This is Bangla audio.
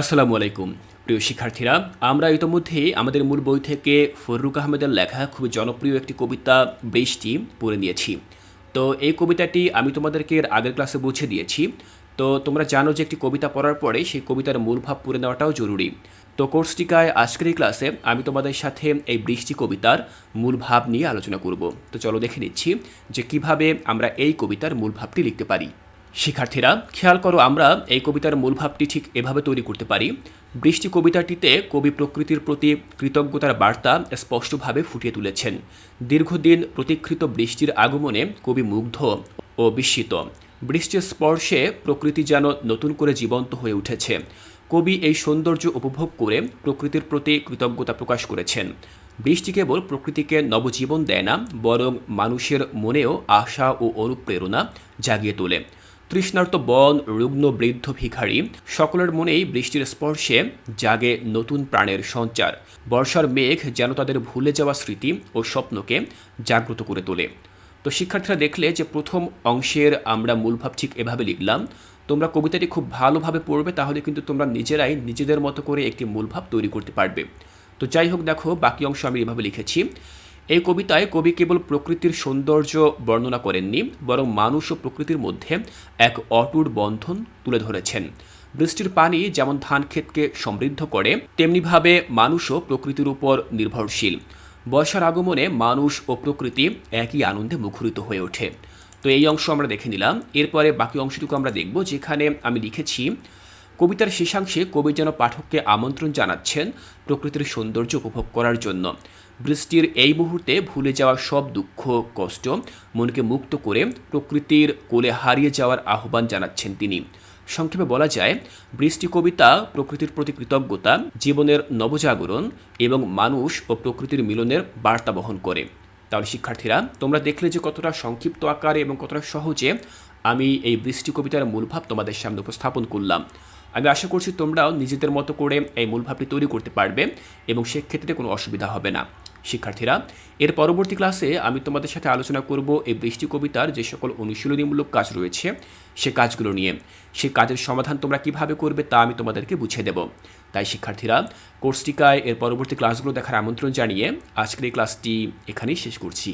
আসসালামু আলাইকুম। প্রিয় শিক্ষার্থীরা, আমরা ইতোমধ্যে আমাদের মূল বই থেকে ফররুক আহমেদের লেখা খুবই জনপ্রিয় একটি কবিতা বৃষ্টি পড়ে নিয়েছি। তো এই কবিতাটি আমি তোমাদেরকে এর আগের ক্লাসে বুঝে দিয়েছি। তো তোমরা জানো যে একটি কবিতা পড়ার পরে সেই কবিতার মূল ভাব পড়ে নেওয়াটাও জরুরি। তো কোর্সটিকায় আজকের এই ক্লাসে আমি তোমাদের সাথে এই বৃষ্টি কবিতার মূল ভাব নিয়ে আলোচনা করব। তো চলো দেখে নিচ্ছি যে কীভাবে আমরা এই কবিতার মূল ভাবটি লিখতে পারি। শিক্ষার্থীরা, খেয়াল করো আমরা এই কবিতার মূল ভাবটি ঠিক এভাবে তৈরি করতে পারি। বৃষ্টি কবিতাটিতে কবি প্রকৃতির প্রতি কৃতজ্ঞতার বার্তা স্পষ্টভাবে ফুটিয়ে তুলেছেন। দীর্ঘদিন প্রতীক্ষিত বৃষ্টির আগমনে কবি মুগ্ধ ও বিস্মিত। বৃষ্টির স্পর্শে প্রকৃতি যেন নতুন করে জীবন্ত হয়ে উঠেছে। কবি এই সৌন্দর্য উপভোগ করে প্রকৃতির প্রতি কৃতজ্ঞতা প্রকাশ করেছেন। বৃষ্টি কেবল প্রকৃতিকে নবজীবন দেয় না, বরং মানুষের মনেও আশা ও অনুপ্রেরণা জাগিয়ে তোলে। তৃষ্ণার্ত বন, রুগ্ন, বৃদ্ধ ভিখারি, সকলের মনেই বৃষ্টির স্পর্শে জাগে নতুন প্রাণের সঞ্চার। বর্ষার মেঘ যেন তাদের ভুলে যাওয়া স্মৃতি ও স্বপ্নকে জাগ্রত করে তোলে। তো শিক্ষার্থীরা দেখলে যে প্রথম অংশের আমরা মূলভাব ঠিক এভাবে লিখলাম। তোমরা কবিতাটি খুব ভালোভাবে পড়বে, তাহলে কিন্তু তোমরা নিজেরাই নিজেদের মতো করে একটি মূলভাব তৈরি করতে পারবে। তো যাই হোক, দেখো, বাকি অংশ আমি এভাবে লিখেছি। এই কবিতায় কবি কেবল প্রকৃতির সৌন্দর্য বর্ণনা করেননি, বরং মানুষ ও প্রকৃতির মধ্যে এক অটুট বন্ধন তুলে ধরেছেন। বৃষ্টির পানি যেমন ধান ক্ষেতকে সমৃদ্ধ করে, তেমনিভাবে মানুষও প্রকৃতির উপর নির্ভরশীল। বর্ষার আগমনে মানুষ ও প্রকৃতি একই আনন্দে মুখরিত হয়ে ওঠে। তো এই অংশ আমরা দেখে নিলাম, এরপরে বাকি অংশটুকু আমরা দেখব, যেখানে আমি লিখেছি কবিতার শেষাংশে কবি যেন পাঠককে আমন্ত্রণ জানাচ্ছেন প্রকৃতির সৌন্দর্য উপভোগ করার জন্য। বৃষ্টির এই মুহূর্তে ভুলে যাওয়া সব দুঃখ, কষ্ট, মনকে মুক্ত করে প্রকৃতির কোলে হারিয়ে যাওয়ার আহ্বান জানাচ্ছেন তিনি। সংক্ষেপে বলা যায়, বৃষ্টি কবিতা প্রকৃতির প্রতি কৃতজ্ঞতা, জীবনের নবজাগরণ এবং মানুষ ও প্রকৃতির মিলনের বার্তা বহন করে। তাহলে শিক্ষার্থীরা, তোমরা দেখলে যে কতটা সংক্ষিপ্ত আকারে এবং কতটা সহজে আমি এই বৃষ্টি কবিতার মূলভাব তোমাদের সামনে উপস্থাপন করলাম। আমি আশা করছি তোমরাও নিজেদের মতো করে এই মূলভাবটি তৈরি করতে পারবে এবং সেক্ষেত্রে কোনো অসুবিধা হবে না। শিক্ষার্থীরা, এর পরবর্তী ক্লাসে আমি তোমাদের সাথে আলোচনা করব এই বৃষ্টি কবিতার যে সকল অনুশীলনীমূলক কাজ রয়েছে, সে কাজগুলো নিয়ে। সে কাজের সমাধান তোমরা কীভাবে করবে তা আমি তোমাদেরকে বুঝিয়ে দেব। তাই শিক্ষার্থীরা, কোর্সটিকায় এর পরবর্তী ক্লাসগুলো দেখার আমন্ত্রণ জানিয়ে আজকের এই ক্লাসটি এখানেই শেষ করছি।